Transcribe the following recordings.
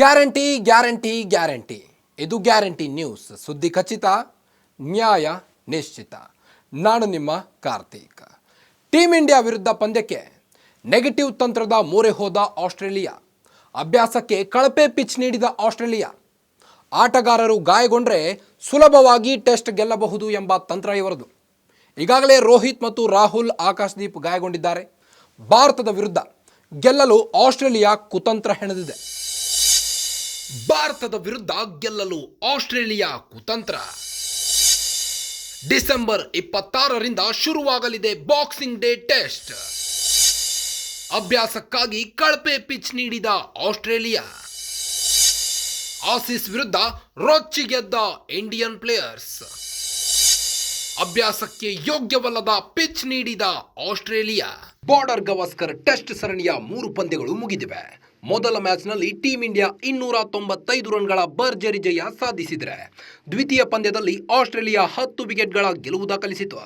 Guarantee guarantee guarantee. ಇದು guarantee news. ಸುದ್ದಿ ಖಚಿತ, ನ್ಯಾಯ ನಿಶ್ಚಿತ. ನಾನು ನಿಮ್ಮ ಕಾರ್ತೀಕ್. ಟೀಮ್ ಇಂಡಿಯಾ ವಿರುದ್ಧ ಪಂದ್ಯಕ್ಕೆ ನೆಗೆಟಿವ್ ತಂತ್ರದ ಮೂರೆ ಹೋದ ಆಸ್ಟ್ರೇಲಿಯಾ. ಅಭ್ಯಾಸಕ್ಕೆ ಕಳಪೆ ಪಿಚ್ ನೀಡಿದ ಆಸ್ಟ್ರೇಲಿಯಾ. ಆಟಗಾರರು ಗಾಯಗೊಂಡ್ರೆ ಸುಲಭವಾಗಿ ಟೆಸ್ಟ್ ಗೆಲ್ಲಬಹುದು ಎಂಬ ತಂತ್ರ ಇವರದು. ಈಗಾಗಲೇ ರೋಹಿತ್ ಮತ್ತು ರಾಹುಲ್ ಆಕಾಶ್ದೀಪ್ ಗಾಯಗೊಂಡಿದ್ದಾರೆ. ಭಾರತದ ವಿರುದ್ಧ ಗೆಲ್ಲಲು ಆಸ್ಟ್ರೇಲಿಯಾ ಕುತಂತ್ರ ಹೆಣೆದಿದೆ. ಭಾರತದ ವಿರುದ್ಧ ಗೆಲ್ಲಲು ಆಸ್ಟ್ರೇಲಿಯಾ ಕುತಂತ್ರ. ಡಿಸೆಂಬರ್ ಇಪ್ಪತ್ತಾರರಿಂದ ಶುರುವಾಗಲಿದೆ ಬಾಕ್ಸಿಂಗ್ ಡೇ ಟೆಸ್ಟ್. ಅಭ್ಯಾಸಕ್ಕಾಗಿ ಕಳಪೆ ಪಿಚ್ ನೀಡಿದ ಆಸ್ಟ್ರೇಲಿಯಾ. ಆಸೀಸ್ ವಿರುದ್ಧ ರೊಚ್ಚಿ ಗೆದ್ದ ಇಂಡಿಯನ್ ಪ್ಲೇಯರ್ಸ್. ಅಭ್ಯಾಸಕ್ಕೆ ಯೋಗ್ಯವಲ್ಲದ ಪಿಚ್ ನೀಡಿದ ಆಸ್ಟ್ರೇಲಿಯಾ. ಬಾರ್ಡರ್ ಗವಾಸ್ಕರ್ ಟೆಸ್ಟ್ ಸರಣಿಯ ಮೂರು ಪಂದ್ಯಗಳು ಮುಗಿದಿವೆ. ಮೊದಲ ಮ್ಯಾಚ್ನಲ್ಲಿ ಟೀಂ ಇಂಡಿಯಾ ಇನ್ನೂರ ತೊಂಬತ್ತೈದು ರನ್ಗಳ ಭರ್ಜರಿ ಜಯ ಸಾಧಿಸಿದರೆ ದ್ವಿತೀಯ ಪಂದ್ಯದಲ್ಲಿ ಆಸ್ಟ್ರೇಲಿಯಾ ಹತ್ತು ವಿಕೆಟ್ಗಳ ಗೆಲುವು ದಾಖಲಿಸಿತು.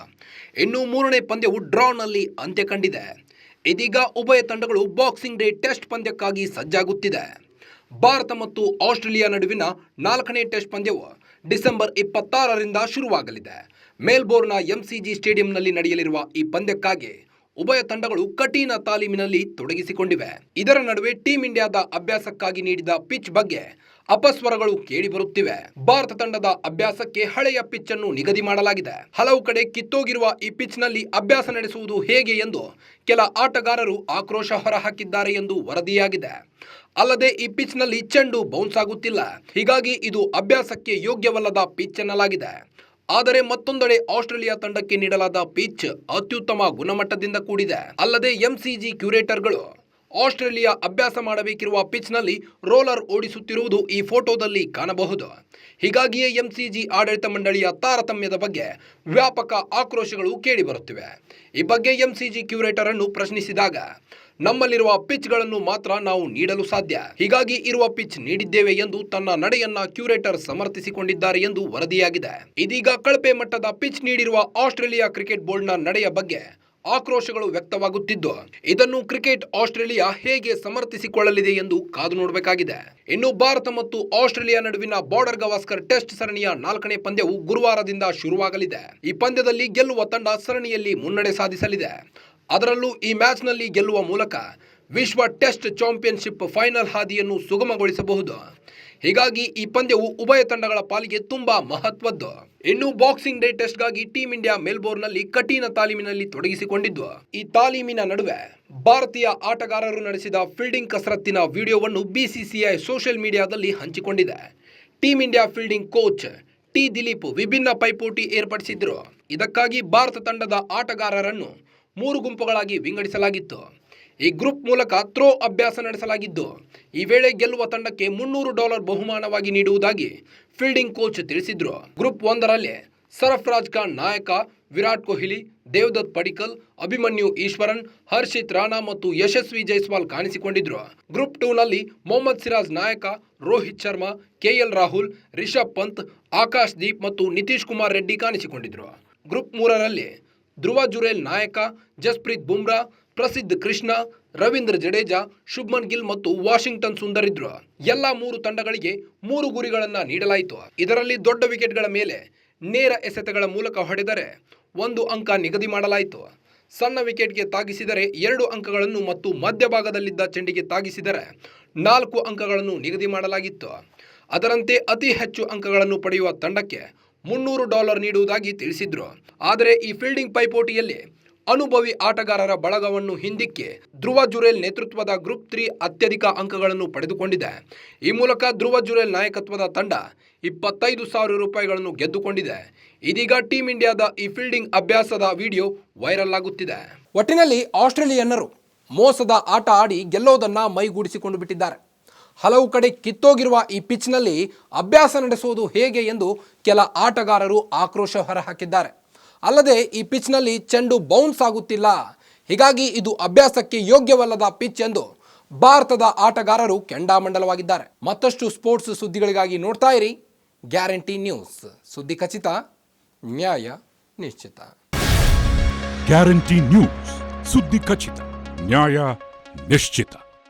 ಇನ್ನು ಮೂರನೇ ಪಂದ್ಯವು ಡ್ರಾನಲ್ಲಿ ಅಂತ್ಯ ಕಂಡಿದೆ. ಇದೀಗ ಉಭಯ ತಂಡಗಳು ಬಾಕ್ಸಿಂಗ್ ಡೇ ಟೆಸ್ಟ್ ಪಂದ್ಯಕ್ಕಾಗಿ ಸಜ್ಜಾಗುತ್ತಿದೆ. ಭಾರತ ಮತ್ತು ಆಸ್ಟ್ರೇಲಿಯಾ ನಡುವಿನ ನಾಲ್ಕನೇ ಟೆಸ್ಟ್ ಪಂದ್ಯವು ಡಿಸೆಂಬರ್ ಇಪ್ಪತ್ತಾರರಿಂದ ಶುರುವಾಗಲಿದೆ. ಮೆಲ್ಬೋರ್ನ್ನ ಎಂಸಿಜಿ ಸ್ಟೇಡಿಯಂನಲ್ಲಿ ನಡೆಯಲಿರುವ ಈ ಪಂದ್ಯಕ್ಕಾಗಿ ಉಭಯ ತಂಡಗಳು ಕಠಿಣ ತಾಲೀಮಿನಲ್ಲಿ ತೊಡಗಿಸಿಕೊಂಡಿವೆ. ಇದರ ನಡುವೆ ಟೀಂ ಇಂಡಿಯಾದ ಅಭ್ಯಾಸಕ್ಕಾಗಿ ನೀಡಿದ ಪಿಚ್ ಬಗ್ಗೆ ಅಪಸ್ವರಗಳು ಕೇಳಿಬರುತ್ತಿವೆ. ಭಾರತ ತಂಡದ ಅಭ್ಯಾಸಕ್ಕೆ ಹಳೆಯ ಪಿಚ್ ಅನ್ನು ನಿಗದಿ ಮಾಡಲಾಗಿದೆ. ಹಲವು ಕಡೆ ಕಿತ್ತೋಗಿರುವ ಈ ಪಿಚ್ನಲ್ಲಿ ಅಭ್ಯಾಸ ನಡೆಸುವುದು ಹೇಗೆ ಎಂದು ಕೆಲ ಆಟಗಾರರು ಆಕ್ರೋಶ ಹೊರಹಾಕಿದ್ದಾರೆ ಎಂದು ವರದಿಯಾಗಿದೆ. ಅಲ್ಲದೆ ಈ ಪಿಚ್ನಲ್ಲಿ ಚೆಂಡು ಬೌನ್ಸ್ ಆಗುತ್ತಿಲ್ಲ. ಹೀಗಾಗಿ ಇದು ಅಭ್ಯಾಸಕ್ಕೆ ಯೋಗ್ಯವಲ್ಲದ ಪಿಚ್ ಎನ್ನಲಾಗಿದೆ. ಆದರೆ ಮತ್ತೊಂದೆಡೆ ಆಸ್ಟ್ರೇಲಿಯಾ ತಂಡಕ್ಕೆ ನೀಡಲಾದ ಪಿಚ್ ಅತ್ಯುತ್ತಮ ಗುಣಮಟ್ಟದಿಂದ ಕೂಡಿದೆ. ಅಲ್ಲದೆ ಎಂಸಿಜಿ ಕ್ಯೂರೇಟರ್ಗಳು ಆಸ್ಟ್ರೇಲಿಯಾ ಅಭ್ಯಾಸ ಮಾಡಬೇಕಿರುವ ಪಿಚ್ನಲ್ಲಿ ರೋಲರ್ ಓಡಿಸುತ್ತಿರುವುದು ಈ ಫೋಟೋದಲ್ಲಿ ಕಾಣಬಹುದು. ಹೀಗಾಗಿಯೇ ಎಂಸಿಜಿ ಆಡಳಿತ ಮಂಡಳಿಯ ತಾರತಮ್ಯದ ಬಗ್ಗೆ ವ್ಯಾಪಕ ಆಕ್ರೋಶಗಳು ಕೇಳಿಬರುತ್ತಿವೆ. ಈ ಬಗ್ಗೆ ಎಂಸಿಜಿ ಕ್ಯೂರೇಟರ್ ಅನ್ನು ಪ್ರಶ್ನಿಸಿದಾಗ ನಮ್ಮಲ್ಲಿರುವ ಪಿಚ್ಗಳನ್ನು ಮಾತ್ರ ನಾವು ನೀಡಲು ಸಾಧ್ಯ. ಹೀಗಾಗಿ ಇರುವ ಪಿಚ್ ನೀಡಿದ್ದೇವೆ ಎಂದು ತನ್ನ ನಡೆಯನ್ನ ಕ್ಯೂರೇಟರ್ ಸಮರ್ಥಿಸಿಕೊಂಡಿದ್ದಾರೆ ಎಂದು ವರದಿಯಾಗಿದೆ. ಇದೀಗ ಕಳಪೆ ಮಟ್ಟದ ಪಿಚ್ ನೀಡಿರುವ ಆಸ್ಟ್ರೇಲಿಯಾ ಕ್ರಿಕೆಟ್ ಬೋರ್ಡ್ನ ನಡೆಯ ಬಗ್ಗೆ ಆಕ್ರೋಶಗಳು ವ್ಯಕ್ತವಾಗುತ್ತಿದ್ದು, ಇದನ್ನು ಕ್ರಿಕೆಟ್ ಆಸ್ಟ್ರೇಲಿಯಾ ಹೇಗೆ ಸಮರ್ಥಿಸಿಕೊಳ್ಳಲಿದೆ ಎಂದು ಕಾದು ನೋಡಬೇಕಾಗಿದೆ. ಇನ್ನು ಭಾರತ ಮತ್ತು ಆಸ್ಟ್ರೇಲಿಯಾ ನಡುವಿನ ಬಾರ್ಡರ್ ಗವಾಸ್ಕರ್ ಟೆಸ್ಟ್ ಸರಣಿಯ ನಾಲ್ಕನೇ ಪಂದ್ಯವು ಗುರುವಾರದಿಂದ ಶುರುವಾಗಲಿದೆ. ಈ ಪಂದ್ಯದಲ್ಲಿ ಗೆಲ್ಲುವ ತಂಡ ಸರಣಿಯಲ್ಲಿ ಮುನ್ನಡೆ ಸಾಧಿಸಲಿದೆ. ಅದರಲ್ಲೂ ಈ ಮ್ಯಾಚ್ನಲ್ಲಿ ಗೆಲ್ಲುವ ಮೂಲಕ ವಿಶ್ವ ಟೆಸ್ಟ್ ಚಾಂಪಿಯನ್ಶಿಪ್ ಫೈನಲ್ ಹಾದಿಯನ್ನು ಸುಗಮಗೊಳಿಸಬಹುದು. ಹೀಗಾಗಿ ಈ ಪಂದ್ಯವು ಉಭಯ ತಂಡಗಳ ಪಾಲಿಗೆ ತುಂಬಾ ಮಹತ್ವದ್ದು. ಇನ್ನು ಬಾಕ್ಸಿಂಗ್ ಡೇ ಟೆಸ್ಟ್ಗಾಗಿ ಟೀಂ ಇಂಡಿಯಾ ಮೆಲ್ಬೋರ್ನ್ನಲ್ಲಿ ಕಠಿಣ ತಾಲೀಮಿನಲ್ಲಿ ತೊಡಗಿಸಿಕೊಂಡಿದ್ದು. ಈ ತಾಲೀಮಿನ ನಡುವೆ ಭಾರತೀಯ ಆಟಗಾರರು ನಡೆಸಿದ ಫೀಲ್ಡಿಂಗ್ ಕಸರತ್ತಿನ ವಿಡಿಯೋವನ್ನು ಬಿಸಿಸಿಐ ಸೋಷಿಯಲ್ ಮೀಡಿಯಾದಲ್ಲಿ ಹಂಚಿಕೊಂಡಿದೆ. Team India fielding coach T Dilip ವಿಭಿನ್ನ ಪೈಪೋಟಿ ಏರ್ಪಡಿಸಿದ್ರು. ಇದಕ್ಕಾಗಿ ಭಾರತ ತಂಡದ ಆಟಗಾರರನ್ನು ಮೂರು ಗುಂಪುಗಳಾಗಿ ವಿಂಗಡಿಸಲಾಗಿತ್ತು. ಈ ಗ್ರೂಪ್ ಮೂಲಕ ಥ್ರೋ ಅಭ್ಯಾಸ ನಡೆಸಲಾಗಿದ್ದು, ಈ ವೇಳೆ ಗೆಲ್ಲುವ ತಂಡಕ್ಕೆ ಮುನ್ನೂರು ಡಾಲರ್ ಬಹುಮಾನವಾಗಿ ನೀಡುವುದಾಗಿ ಫೀಲ್ಡಿಂಗ್ ಕೋಚ್ ತಿಳಿಸಿದ್ರು. ಗ್ರೂಪ್ ಒಂದರಲ್ಲಿ ಸರಫ್ರಾಜ್ ಖಾನ್, ನಾಯಕ ವಿರಾಟ್ ಕೊಹ್ಲಿ, ದೇವದತ್ ಪಡಿಕಲ್, ಅಭಿಮನ್ಯು ಈಶ್ವರನ್, ಹರ್ಷಿತ್ ರಾಣಾ ಮತ್ತು ಯಶಸ್ವಿ ಜೈಸ್ವಾಲ್ ಕಾಣಿಸಿಕೊಂಡಿದ್ರು. ಗ್ರೂಪ್ ಟೂನಲ್ಲಿ ಮೊಹಮ್ಮದ್ ಸಿರಾಜ್ ನಾಯಕ, ರೋಹಿತ್ ಶರ್ಮಾ, ಕೆಎಲ್ ರಾಹುಲ್, ರಿಷಬ್ ಪಂತ್, ಆಕಾಶ್ ದೀಪ್ ಮತ್ತು ನಿತೀಶ್ ಕುಮಾರ್ ರೆಡ್ಡಿ ಕಾಣಿಸಿಕೊಂಡಿದ್ರು. ಗ್ರೂಪ್ ಮೂರರಲ್ಲಿ ಧ್ರುವ ಜುರೇಲ್ ನಾಯಕ, ಜಸ್ಪ್ರೀತ್ ಬುಮ್ರಾ, ಪ್ರಸಿದ್ಧ ಕೃಷ್ಣ, ರವೀಂದ್ರ ಜಡೇಜಾ, ಶುಭ್ಮನ್ ಗಿಲ್ ಮತ್ತು ವಾಷಿಂಗ್ಟನ್ ಸುಂದರ್ ಇದ್ರು ಎಲ್ಲಾ ಮೂರು ತಂಡಗಳಿಗೆ ಮೂರು ಗುರಿಗಳನ್ನು ನೀಡಲಾಯಿತು. ಇದರಲ್ಲಿ ದೊಡ್ಡ ವಿಕೆಟ್ಗಳ ಮೇಲೆ ನೇರ ಎಸೆತಗಳ ಮೂಲಕ ಹೊಡೆದರೆ ಒಂದು ಅಂಕ ನಿಗದಿ ಮಾಡಲಾಯಿತು. ಸಣ್ಣ ವಿಕೆಟ್ಗೆ ತಾಗಿಸಿದರೆ ಎರಡು ಅಂಕಗಳನ್ನು ಮತ್ತು ಮಧ್ಯಭಾಗದಲ್ಲಿದ್ದ ಚೆಂಡಿಗೆ ತಾಗಿಸಿದರೆ ನಾಲ್ಕು ಅಂಕಗಳನ್ನು ನಿಗದಿ ಮಾಡಲಾಗಿತ್ತು. ಅದರಂತೆ ಅತಿ ಹೆಚ್ಚು ಅಂಕಗಳನ್ನು ಪಡೆಯುವ ತಂಡಕ್ಕೆ ಮುನ್ನೂರು ಡಾಲರ್ ನೀಡುವುದಾಗಿ ತಿಳಿಸಿದ್ರು. ಆದರೆ ಈ ಫೀಲ್ಡಿಂಗ್ ಪೈಪೋಟಿಯಲ್ಲಿ ಅನುಭವಿ ಆಟಗಾರರ ಬಳಗವನ್ನು ಹಿಂದಿಕ್ಕೆ ಧ್ರುವ ಜುರೇಲ್ ನೇತೃತ್ವದ ಗ್ರೂಪ್ ತ್ರೀ ಅತ್ಯಧಿಕ ಅಂಕಗಳನ್ನು ಪಡೆದುಕೊಂಡಿದೆ. ಈ ಮೂಲಕ ಧ್ರುವ ಜುರೇಲ್ ನಾಯಕತ್ವದ ತಂಡ ಇಪ್ಪತ್ತೈದು ಸಾವಿರ ರೂಪಾಯಿಗಳನ್ನು ಗೆದ್ದುಕೊಂಡಿದೆ. ಇದೀಗ ಟೀಂ ಇಂಡಿಯಾದ ಈ ಫೀಲ್ಡಿಂಗ್ ಅಭ್ಯಾಸದ ವಿಡಿಯೋ ವೈರಲ್ ಆಗುತ್ತಿದೆ. ಒಟ್ಟಿನಲ್ಲಿ ಆಸ್ಟ್ರೇಲಿಯನ್ನರು ಮೋಸದ ಆಟ ಆಡಿ ಗೆಲ್ಲೋದನ್ನ ಮೈಗೂಡಿಸಿಕೊಂಡು ಬಿಟ್ಟಿದ್ದಾರೆ. ಹಲವು ಕಡೆ ಕಿತ್ತೋಗಿರುವ ಈ ಪಿಚ್ನಲ್ಲಿ ಅಭ್ಯಾಸ ನಡೆಸುವುದು ಹೇಗೆ ಎಂದು ಕೆಲ ಆಟಗಾರರು ಆಕ್ರೋಶ ಹೊರಹಾಕಿದ್ದಾರೆ. ಅಲ್ಲದೆ ಈ ಪಿಚ್ನಲ್ಲಿ ಚೆಂಡು ಬೌನ್ಸ್ ಆಗುತ್ತಿಲ್ಲ. ಹೀಗಾಗಿ ಇದು ಅಭ್ಯಾಸಕ್ಕೆ ಯೋಗ್ಯವಲ್ಲದ ಪಿಚ್ ಎಂದು ಭಾರತದ ಆಟಗಾರರು ಕೆಂಡಾಮಂಡಲವಾಗಿದ್ದಾರೆ. ಮತ್ತಷ್ಟು ಸ್ಪೋರ್ಟ್ಸ್ ಸುದ್ದಿಗಳಿಗಾಗಿ ನೋಡ್ತಾ ಇರಿ. Guarantee news. ಸುದ್ದಿ ಖಚಿತ, ನ್ಯಾಯ ನಿಶ್ಚಿತ. Guarantee news. ಸುದ್ದಿ ಖಚಿತ, ನ್ಯಾಯ ನಿಶ್ಚಿತ.